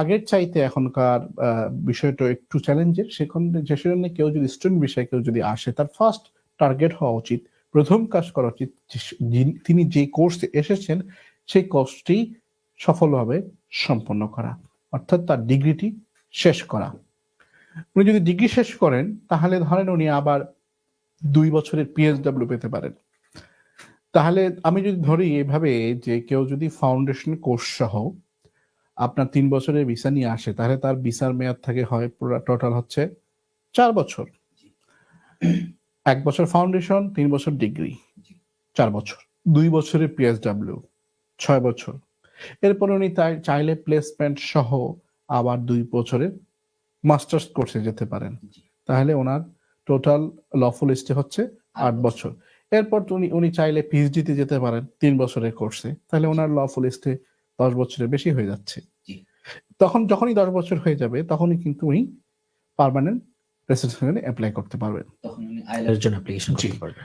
আগের চাইতে এখনকার বিষয়টা একটু চ্যালেঞ্জের সেখানে, যে সেখানে কেউ যদি স্টুডেন্ট বিষয়ে কেউ যদি আসে, তার ফার্স্ট টার্গেট হওয়া উচিত, প্রথম কাজ করা উচিত তিনি যে কোর্সে এসেছেন, সেই কোর্সটি সফলভাবে সম্পন্ন করা, অর্থাৎ তার ডিগ্রিটি শেষ করা। উনি যদি ডিগ্রি শেষ করেন, তাহলে ধরেন উনি আবার দুই বছরের পিএসডব্লিউ পেতে পারেন। তাহলে আমি যদি ধরি এভাবে যে কেউ যদি ফাউন্ডেশন কোর্স সহ আপনার তিন বছরের ভিসা নিয়ে আসে, তাহলে তার ভিসার মেয়াদ থাকে হয় টোটাল হচ্ছে চার বছর। এক বছর ফাউন্ডেশন তিন বছর ডিগ্রি চার বছর। দুই বছরের পিএসডাব্লিউ ছয় বছর। এরপর উনি তাই চাইলে প্লেসমেন্ট সহ আবার দুই বছরের মাস্টার্স কোর্সে যেতে পারেন। তাহলে ওনার টোটাল লফুল স্টে হচ্ছে আট বছর। এরপর উনি উনি চাইলে পিএইচডিতে যেতে পারেন তিন বছরের কোর্সে তাহলে ওনার লফুল স্টে দশ বছরের বেশি হয়ে যাচ্ছে। তখন যখনই দশ বছর হয়ে যাবে তখনই কিন্তু উনি পার্মানেন্ট রেসিডেন্সিয়ালে অ্যাপ্লাই করতে পারবেন। তখন উনি আইলার জন্য অ্যাপ্লিকেশন জি। করতে পারবেন।